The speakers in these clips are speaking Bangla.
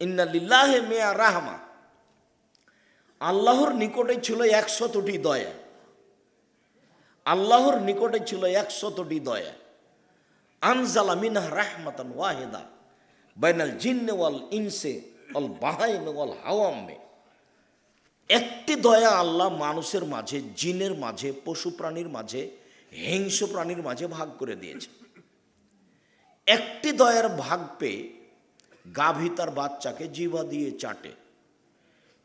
ইন্নালিল্লাহে মেয়া রাহমা। আল্লাহর নিকটে ছিল একশতটি দয়া। আল্লাহর নিকটে ছিল একশতটি দয়া। আনজালা মিনহা রাহমাতান ওয়াহেদা। বাইনাল জিন্নে ওয়াল ইনসে অল বাহাইমে, ওয়াল হাওয়ামে। একটি দয়া আল্লাহ মানুষের মাঝে, জিনের মাঝে, পশু প্রাণীর মাঝে, হিংস্র প্রাণীর মাঝে ভাগ করে দিয়েছে। একটি দয়ার ভাগ পেয়ে গাভী তার বাচ্চাকে জিভা দিয়ে চাটে।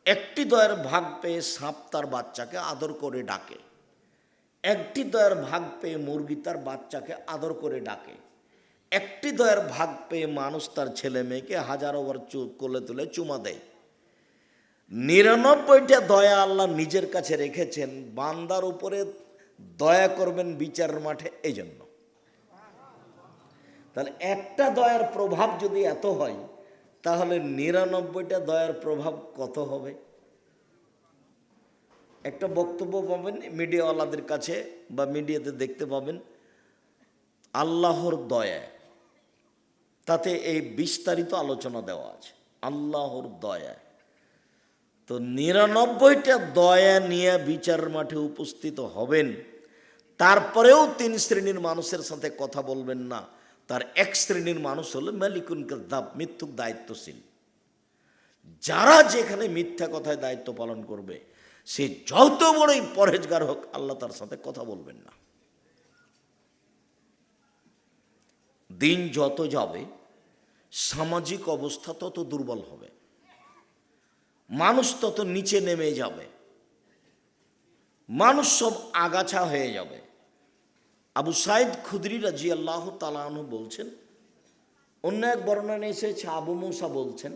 একটি দয়ের ভাগ পেয়ে সাপ তার বাচ্চাকে আদর করে ডাকে। একটি দয়ের ভাগ পেয়ে মুরগি তার বাচ্চাকে আদর করে ডাকে। একটি দয়ের ভাগ পেয়ে মানুষ তার ছেলে মেয়েকে হাজারো চু, কোলে তুলে চুমা দেয়। নিরানব্বইটা দয়া আল্লাহ নিজের কাছে রেখেছেন, বান্দার উপরে দয়া করবেন বিচারের মাঠে এই জন্য তাহলে একটা দয়ার প্রভাব যদি এত হয় তাহলে নিরানব্বইটা দয়ার প্রভাব কত হবে? একটা বক্তব্য পাবেন মিডিয়াওয়ালাদের কাছে বা মিডিয়াতে দেখতে পাবেন, আল্লাহর দয়া তাতে এই বিস্তারিত আলোচনা দেওয়া আছে, আল্লাহর দয়া তো নিরানব্বইটা দয়া নিয়ে বিচার মাঠে উপস্থিত হবেন, তারপরেও তিন শ্রেণির মানুষের সাথে কথা বলবেন না। তার এক শ্রেণির মানুষ হলো মালিকুন কাদ্দাব, মিথ্যুক দায়িত্বশীল। যারা যেখানে মিথ্যা কথায় দায়িত্ব পালন করবে, সে যত বড়ই পরহেজগার হোক, আল্লাহ তার সাথে কথা বলবেন না। দিন যত যাবে, সামাজিক অবস্থা তত দুর্বল হবে। মানুষ তত নিচে নেমে যাবে। মানুষ সব আগাছা হয়ে যাবে। আবু সাইদ খুদরি রাজি আল্লাহ তালাহনু বলছেন, অন্য এক বর্ণনা এসেছে, আবু মৌসা বলছেন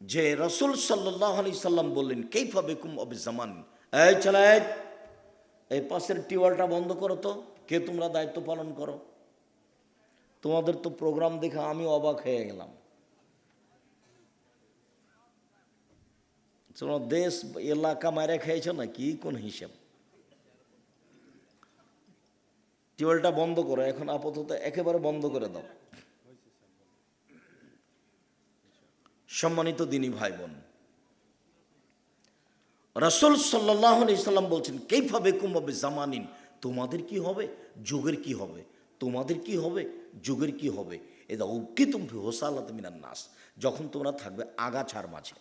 যে রসুল সাল্লাহ আলি সাল্লাম বললেন, কেইফা বেকুম অবি জামান? এই চালায় এই পাশের টিউবওয়েলটা বন্ধ করো তো, কে তোমরা দায়িত্ব পালন করো? তোমাদের তো প্রোগ্রাম দেখে আমি অবাক হয়ে গেলাম। দেশ, এলাকা মারে খেয়েছো না, কি কোন হিসেব? টিউবওয়েলটা বন্ধ করো, এখন আপাতত একেবারে বন্ধ করে দাও। সম্মানিত দিনী ভাই বোন রসুল সাল্লাহ ইসলাম বলছেন কেইভাবে কুমাবে জামানিন? তোমাদের কি হবে? যুগের কি হবে? তোমাদের কি হবে? যুগের কি হবে? এটা উকি তুমি হোসালাত মিনার নাস। যখন তোমরা থাকবে আগাছার মাঝে।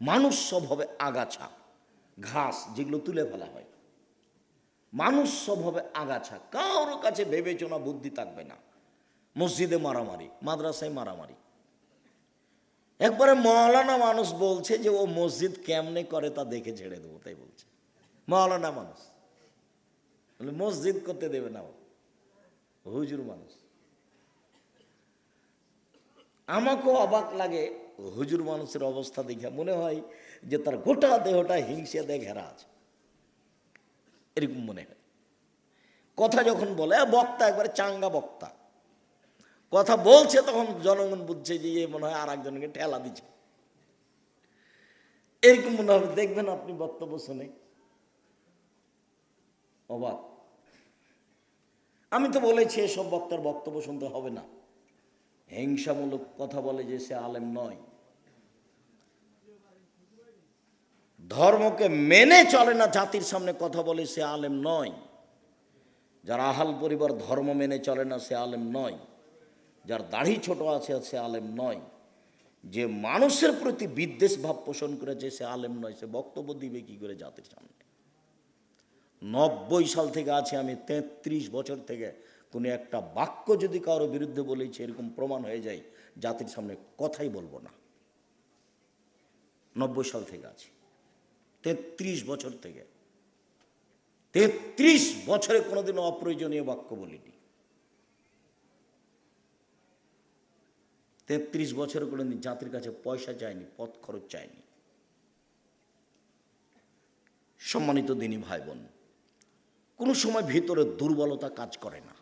মানুষ সব হবে আগাছা, ঘাস, যেগুলো তুলে ফেলা হয়। মানুষ স্বভাবে আগাছা, কারোর কাছে বিবেচনা বুদ্ধি থাকবে না। মসজিদে মারামারি, মাদ্রাসায় মারামারি। একবারে মৌলানা মানুষ বলছে যে ও মসজিদ কেমনে করে তা দেখে ছেড়ে দেবো, তাই বলছে। মৌলানা মানুষ। মসজিদ করতে দেবে না হুজুর মানুষ। আমাকেও অবাক লাগে হুজুর মানুষের অবস্থা দেখে। মনে হয় যে তার গোটা দেহটা হিংসে দিয়ে ঘেরা আছে। এরকম মনে হয়। কথা যখন বলে বক্তা একবারে চাঙ্গা বক্তা। কথা বলছে তখন জনগণ বুঝছে যে মনে হয় আর একজনকে ঠেলা দিচ্ছে। এরকম মনে হবে, দেখবেন আপনি বক্তব্য শুনে। অবাক। আমি তো বলেছি, এসব বক্তার বক্তব্য শুনতে হবে না। হিংসামূলক কথা বলে যে সে আলেম নয়। ধর্মকে মেনে চলে না, জাতির সামনে কথা বলে সে আলেম নয়। যার আহাল পরিবার ধর্ম মেনে চলে না, সে আলেম নয়। যার দাড়ি ছোট আছে, সে আলেম নয়। যে মানুষের প্রতি বিদ্বেষ ভাব পোষণ করেছে, সে আলেম নয়। সে বক্তব্য দিবে কি করে জাতির সামনে? নব্বই সাল থেকে আছে আমি, তেত্রিশ বছর থেকে কোনো একটা বাক্য যদি কারও বিরুদ্ধে বলেছি, এরকম প্রমাণ হয়ে যায়, জাতির সামনে কথাই বলব না। নব্বই সাল থেকে আছি। তেত্রিশ বছর থেকে। তেত্রিশ বছরে কোনোদিনও অপ্রয়োজনীয় বাক্য বলিনি। তেত্রিশ বছরে কোনোদিন জাতির কাছে পয়সা চায়নি পথ খরচ চায়নি। সম্মানিত দিনী ভাই বোন কোনো সময় ভিতরে দুর্বলতা কাজ করে না।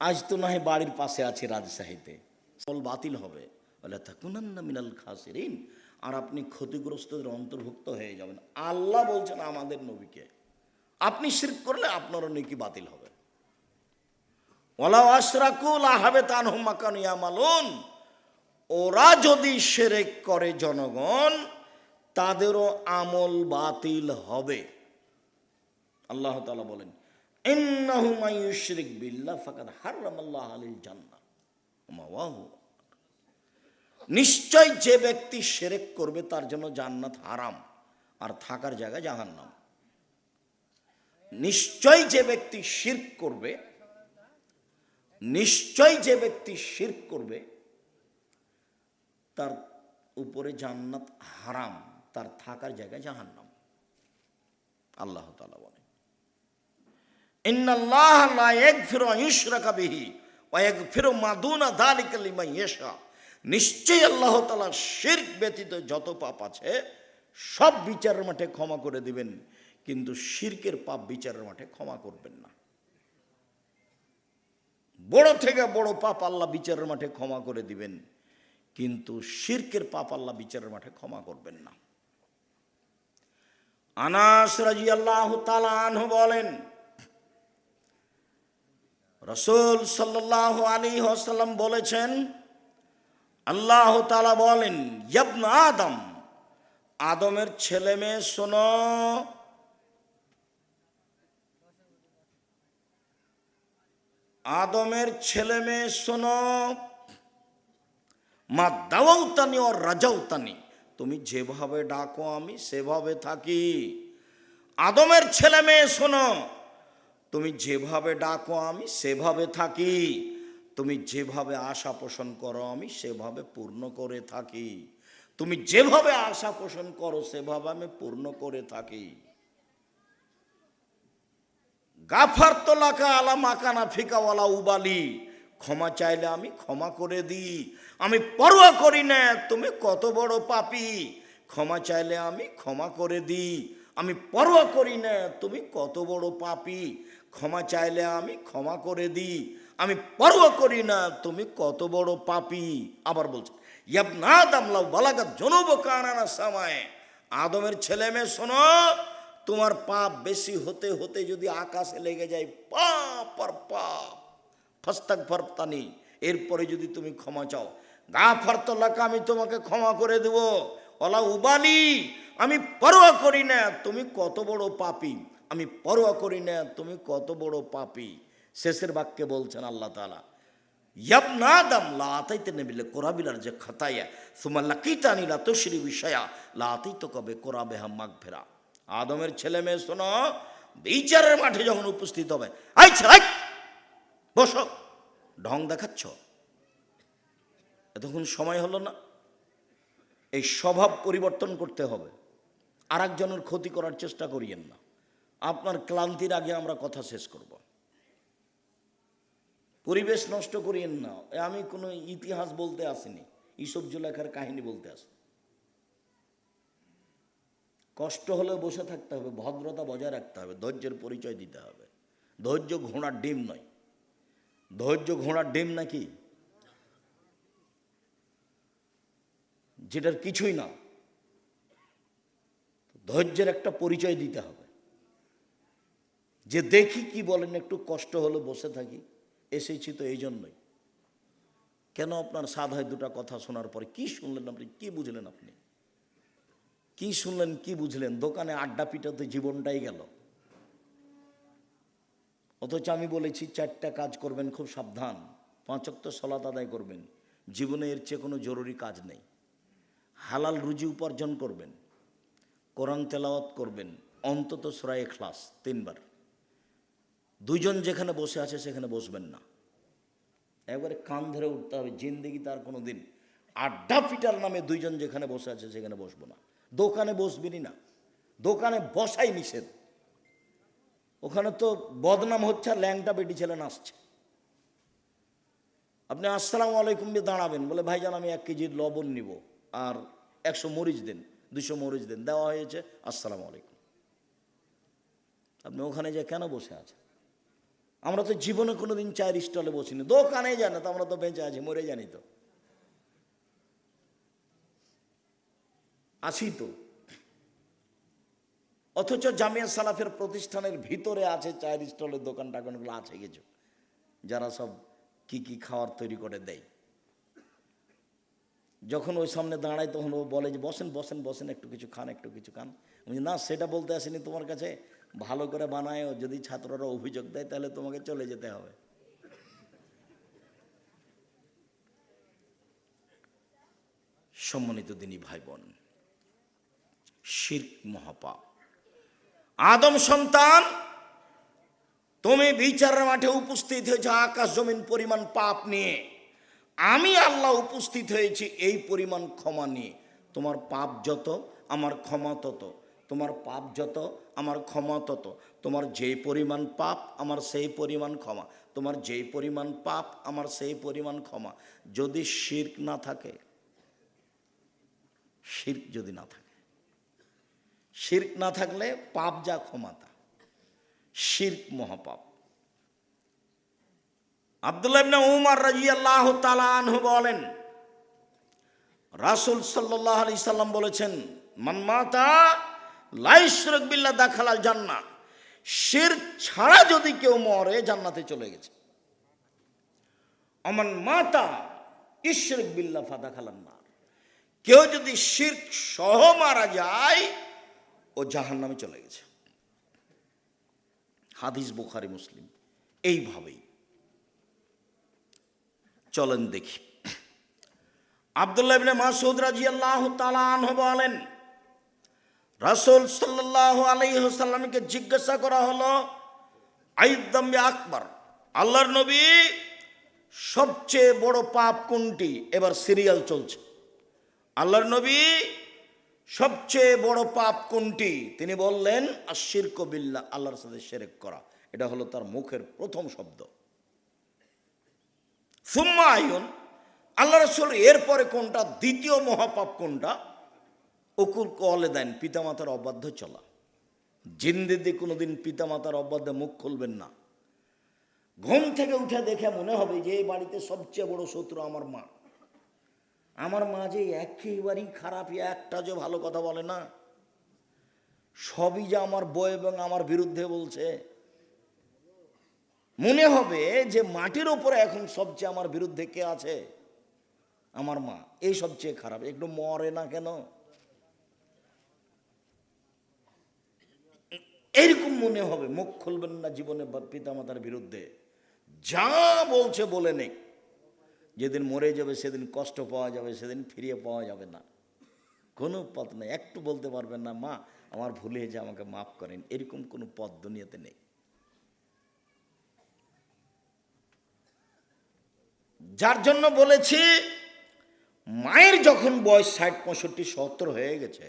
আজ তো না বাড়ির পাশে আছে রাজশাহীতে। ফল বাতিল হবে। বলে থাকুনান্না মিনাল খাসিরিন। আর আপনি ক্ষতিগ্রস্তদের অন্তর্ভুক্ত হয়ে যাবেন। আল্লাহ বলছেন আমাদের নবীকে, আপনি শিরক করলে আপনারও নেকি বাতিল হবে। ওলা আশরাকুল আহাবে তানহুম মাকানু ইয়ামালুন, ওরা যদি সেরেক করে জনগণ, তাদেরও আমল বাতিল হবে। আল্লাহ তাআলা বলেন, ইন্নাহু মাইয়ুশরিক বিল্লাহ ফাকাদ হারামাল্লাহ আলাইহিল জান্নাহ। মাওয়াহু নিশ্চয় যে ব্যক্তি সেরেক করবে তার জন্য জান্নাত হারাম, আর থাকার জায়গা জাহান্নাম। নিশ্চয় যে ব্যক্তি শিরক করবে, নিশ্চয় যে ব্যক্তি শিরক করবে, তার উপরে জান্নাত হারাম, তার থাকার জায়গায় জাহান্নাম। আল্লাহ তাআলা বলে ইন্নাল্লাহ লা ইয়াগফিরু আন ইউশরাকা বিহি ওয়া ইয়াগফিরু মা দুনা যালিকা লিমান ইয়াশা। নিশ্চয়ই আল্লাহ তালা শিরক ব্যতীত যত পাপ আছে, সব বিচারের মাঠে ক্ষমা করে দিবেন। কিন্তু শির্কের পাপ বিচারের মাঠে ক্ষমা করবেন না। বড় থেকে বড় পাপ আল্লাহ বিচারের মাঠে ক্ষমা করে দিবেন। কিন্তু শির্কের পাপ আল্লাহ বিচারের মাঠে ক্ষমা করবেন না। আনাস রাজি আল্লাহ আনহু বলেন, রসুল সাল্লাহ আলী হাসাল্লাম বলেছেন আল্লাহ তালা বলেন, ইয়াবনা আদম। আদমের ছেলে মেয়ে, শোনো। আদমের ছেলে মেয়ে, শোনো। মা দাওয়াউতানি ও রাজাউতানি। তুমি যেভাবে ডাকো, আমি সেভাবে থাকি। আদমের ছেলে মেয়ে, শোনো। তুমি যেভাবে ডাকো, আমি সেভাবে থাকি। তুমি যেভাবে আশা পোষণ করো, আমি সেভাবে পূর্ণ করে থাকি। তুমি যেভাবে আশা পোষণ করো, সেভাবে আমি পূর্ণ করে থাকি। গাফার তোলাকা আলা মাকানা ফিকাওয়ালা উবালি। ক্ষমা চাইলে আমি ক্ষমা করে দিই। আমি পরোয়া করি না, তুমি কত বড় পাপি। ক্ষমা চাইলে আমি ক্ষমা করে দিই। আমি পরোয়া করি না, তুমি কত বড় পাপি। ক্ষমা চাইলে আমি ক্ষমা করে দিই। আমি পরোয়া করি না, তুমি কত বড় পাপি, আবার বলছে জনব সামায় আদমের ছেলে মেয়ে, শোনো, তোমার পাপ বেশি হতে হতে যদি আকাশে লেগে যায়, পাপ আর পাপ। ফাস্তাক ফারতানি এরপরে যদি তুমি ক্ষমা চাও। গা ফারতলাকা আমি তোমাকে ক্ষমা করে দেব। ওলা উবালি, আমি পরোয়া করি না, তুমি কত বড় পাপি। আমি পরোয়া করি না, তুমি কত বড় পাপি। শেষের বাক্যে বলছেন আল্লাহ তালা ইয়াবনা দাম লাতাইতে নেবিলে কোরাবিলার যে খাতাইয়া তোমার লাকিতানি লা বিষয়া লাতাই তো কবে কোরাবে হাম মাগ ফেরা আদমের ছেলে মেয়ে, শোনো, বিচারের মাঠে যখন উপস্থিত হবে আই ছেলাই বসো, ঢং দেখাচ্ছ। এতক্ষণ সময় হলো না, এই স্বভাব পরিবর্তন করতে হবে। আর একজনের ক্ষতি করার চেষ্টা করিয়েন না। আপনার ক্লান্তির আগে আমরা কথা শেষ করব। পরিবেশ নষ্ট করিয়েন না। আমি কোনো ইতিহাস বলতে আসিনি, ইসব জুলেখার কাহিনী বলতে আসি কষ্ট হলে বসে থাকতে হবে, ভদ্রতা বজায় রাখতে হবে, ধৈর্যের পরিচয় দিতে হবে। ধৈর্য ঘোড়ার ডিম নয়। ধৈর্য ঘোড়ার ডিম নাকি? যেটার কিছুই না। ধৈর্যের একটা পরিচয় দিতে হবে। যে দেখি কি বলেন, একটু কষ্ট হলে বসে থাকি। এসেছি তো এই জন্যই কেন আপনার সাধায় দুটা কথা শোনার পরে? কি শুনলেন আপনি? কি বুঝলেন আপনি? কি শুনলেন, কি বুঝলেন? দোকানে আড্ডা পিটাতে জীবনটাই গেল। অথচ আমি বলেছি, চারটা কাজ করবেন, খুব সাবধান। পাঁচক্ত সলাত আদায় করবেন। জীবনে এর চেয়ে কোনো জরুরি কাজ নেই। হালাল রুজি উপার্জন করবেন। কোরআন তেলাওয়াত করবেন। অন্তত সরাই ক্লাস তিনবার। দুইজন যেখানে বসে আছে সেখানে বসবেন না। একবারে কান ধরে উঠতে হবে, জিন্দিগি তার কোনো দিন আড্ডা পিটার নামে দুইজন যেখানে বসে আছে সেখানে বসবো না। দোকানে বসবেনই না, দোকানে বসাই নিষেধ। ওখানে তো বদনাম হচ্ছে আর ল্যাংটা বেটি ছেলে নাচছে। আপনি আসসালামু আলাইকুম দিয়ে দাঁড়াবেন, বলে, ভাইজান, আমি এক কেজি লবণ নিব আর একশো মরিচ দিন দুশো মরিচ দিন। দেওয়া হয়েছে, আসসালামু আলাইকুম। আপনি ওখানে যে কেন বসে আছেন? আমরা তো জীবনে কোনো দিন চায়ের স্টলে বসিনি। দোকানে যাই না, তো আমরা তো বেঁচে আছি, মরে জানি তো। আছি তো। অথচ জামিয়া সালাফের প্রতিষ্ঠানের ভিতরে আছে চায়ের স্টলের দোকান টাকানগুলো আছে কিছু, যারা সব কি কি খাওয়ার তৈরি করে দেয়। যখন ওই সামনে দাঁড়ায় তখন ও বলে যে, বসেন বসেন বসেন, একটু কিছু খান, একটু কিছু খান। না, সেটা বলতে আসেনি তোমার কাছে। ভালো করে বানায় যদি ছাত্ররা অভিযোগ দেয়, তাহলে তোমাকে চলে যেতে হবে। সম্মানিত দিনী ভাই বোন শির্ক মহাপাপ। আদম সন্তান, তুমি বিচারের মাঠে উপস্থিত হয়েছে, আকাশ জমিন পরিমাণ পাপ নিয়ে। আমি আল্লাহ উপস্থিত হয়েছি, এই পরিমাণ ক্ষমা নিয়ে। তোমার পাপ যত, আমার ক্ষমা তত। তোমার পাপ যত, আমার ক্ষমা তত। তোমার যেই পরিমাণ পাপ, আমার সেই পরিমাণ ক্ষমা। তোমার যেই পরিমাণ পাপ, আমার সেই পরিমাণ ক্ষমা। যদি শির্ক না থাকে, শির্ক যদি না থাকে। শির্ক না থাকলে পাপ যা ক্ষমতা শির্ক মহাপাপ। আব্দুল্লাহ ইবনে উমর রাদিয়াল্লাহু তাআলা আনহু বলেন, রাসূল সাল্লাল্লাহু আলাইহি সাল্লাম বলেছেন, মান মাতা লা ইশরাক বিল্লাহ দাখালাল জান্নাহ শিরক ছাড়া যদি কেউ মরে, জান্নাতে চলে গেছে। অমান মাতা ইশরাক বিল্লাহ ফাদাখালান নার। কেউ যদি শিরক সহ মারা যায়, ও জাহান্নামে চলে গেছে। হাদিস বুখারি, মুসলিম। এইভাবেই। চলেন দেখি। আবদুল্লাহ মাসুদ তাআলা আনহু বলেন রাসূল সাল্লাল্লাহু আলাইহি ওয়াসাল্লামকে জিজ্ঞাসা করা হলো আইদাম্বি আকবর, আল্লাহর নবী সবচেয়ে বড় পাপ কোনটি? এবার সিরিয়াল চলছে। আল্লাহর নবী সবচেয়ে বড় পাপ কোনটি? তিনি বললেন আশির কবিল্লা আল্লাহর সাথে সেরেক করা। এটা হলো তার মুখের প্রথম শব্দ। সুম্মা আয়ন আল্লাহ রসুল, এরপরে কোনটা? দ্বিতীয় মহাপাপ কোনটা? অকুল কলে দেন, পিতামাতার অবাধ্য চলা। জিন্দিদি কোনোদিন পিতামাতার অবাধ্যে মুখ খুলবেন না। ঘুম থেকে উঠে দেখে মনে হবে যে, এই বাড়িতে সবচেয়ে বড় শত্রু আমার মা। আমার মা যে একেবারেই খারাপ, একটা যে ভালো কথা বলে না। সবই যে আমার বই এবং আমার বিরুদ্ধে বলছে। মনে হবে যে মাটির ওপরে এখন সবচেয়ে আমার বিরুদ্ধে কে আছে? আমার মা, এই সবচেয়ে খারাপ। একটু মরে না কেন? এরকম মনে হবে, মুখ খুলবেন না জীবনে পিতামাতার বিরুদ্ধে। যা বলছে বলে নেই। যেদিন মরে যাবে সেদিন কষ্ট পাওয়া যাবে, সেদিন ফিরিয়ে পাওয়া যাবে না। কোনো পথ নেই, একটু বলতে পারবেন না, মা, আমার ভুলে হয়েছে, আমাকে মাফ করেন। এরকম কোনো পথ দুনিয়াতে নেই। যার জন্য বলেছি, মায়ের যখন বয়স ষাট, পঁয়ষট্টি, সত্তর হয়ে গেছে,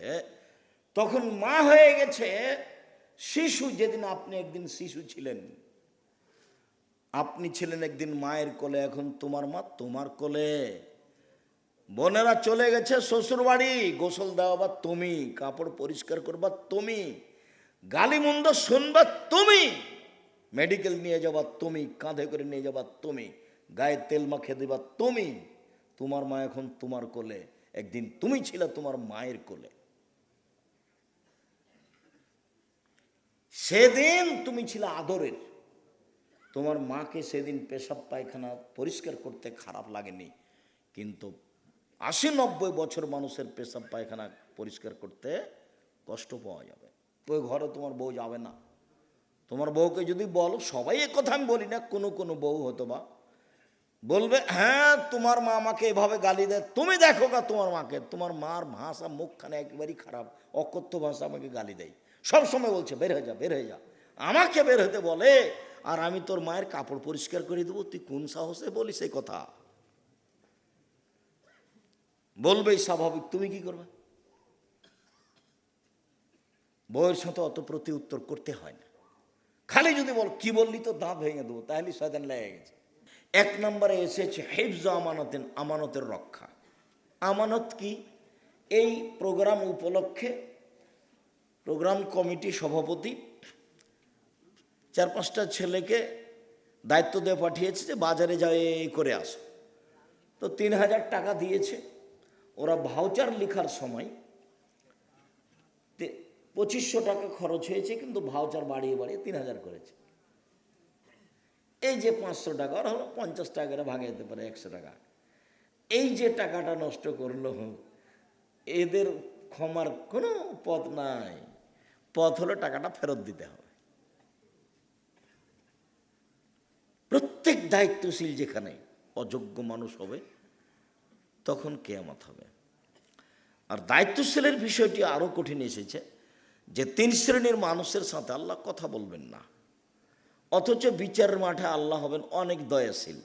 তখন মা হয়ে গেছে শিশু যেদিন আপনি একদিন শিশু ছিলেন, আপনি ছিলেন একদিন মায়ের কোলে, এখন তোমার মা তোমার কোলে। বোনেরা চলে গেছে শ্বশুর বাড়ি গোসল দেওয়া বা তুমি, কাপড় পরিষ্কার করবা তুমি গালিমন্দ শুনবা তুমি, মেডিকেল নিয়ে যাবা তুমি, কাঁধে করে নিয়ে যাবা তুমি, গায়ে তেল মাখে দেবা তুমি, তোমার মা এখন তোমার কোলে, একদিন তুমি ছিলে তোমার মায়ের কোলে। সেদিন তুমি ছিলে আদরের। তোমার মাকে সেদিন পেশাব পায়খানা পরিষ্কার করতে খারাপ লাগেনি। কিন্তু আশি নব্বই বছর মানুষের পেশাব পায়খানা পরিষ্কার করতে কষ্ট পাওয়া যাবে। ওই ঘরে তোমার বউ যাবে না। তোমার বউকে যদি বলো, সবাই কথা আমি বলি না, কোনো কোনো বউ হতো বা বলবে হ্যাঁ তোমার মা আমাকে এভাবে গালি দেয়। তুমি দেখো গা তোমার মাকে। তোমার মার ভাষা মুখখানে একেবারেই খারাপ, অকথ্য ভাষা আমাকে গালি দেয়। সব সময় বলছে, বের হয়ে যা, বের হয়ে যা। আমাকে বের হতে বলে, আর আমি তোর মায়ের কাপড় পরিষ্কার করে দেবো, তুই কোন সাহসে বলিস এই কথা? বলবেই স্বাভাবিক, তুমি কি করবে? বউয়ের সাথে অত প্রতি উত্তর করতে হয় না। খালি যদি বল, কি বললি তো, দাঁত ভেঙে দেবো, তাহলে শয়তান লেগে গেছে। এক নম্বরে এসেছে, হেফজ আমানতেন, আমানতের রক্ষা। আমানত কি? এই প্রোগ্রাম উপলক্ষে প্রোগ্রাম কমিটি সভাপতি চার পাঁচটা ছেলেকে দায়িত্ব দিয়ে পাঠিয়েছে যে বাজারে যাও, এই করে আসো। তো তিন হাজার টাকা দিয়েছে। ওরা ভাউচার লেখার সময় পঁচিশশো টাকা খরচ হয়েছে, কিন্তু ভাউচার বাড়িয়ে বাড়িয়ে তিন হাজার করেছে। এই যে পাঁচশো টাকা, ওরা হলো পঞ্চাশ টাকা করে ভাগে যেতে পারে, একশো টাকা। এই যে টাকাটা নষ্ট করল, এদের ক্ষমার কোনো পথ নাই। পথ হলো টাকাটা ফেরত দিতে হবে। প্রত্যেক দায়িত্বশীল যেখানে অযোগ্য মানুষ হবে, তখন কেয়ামত হবে। আর দায়িত্বশীলের বিষয়টি আরও কঠিন এসেছে যে তিন শ্রেণির মানুষের সাথে আল্লাহ কথা বলবেন না। অথচ বিচারের মাঠে আল্লাহ হবেন অনেক দয়াশীল।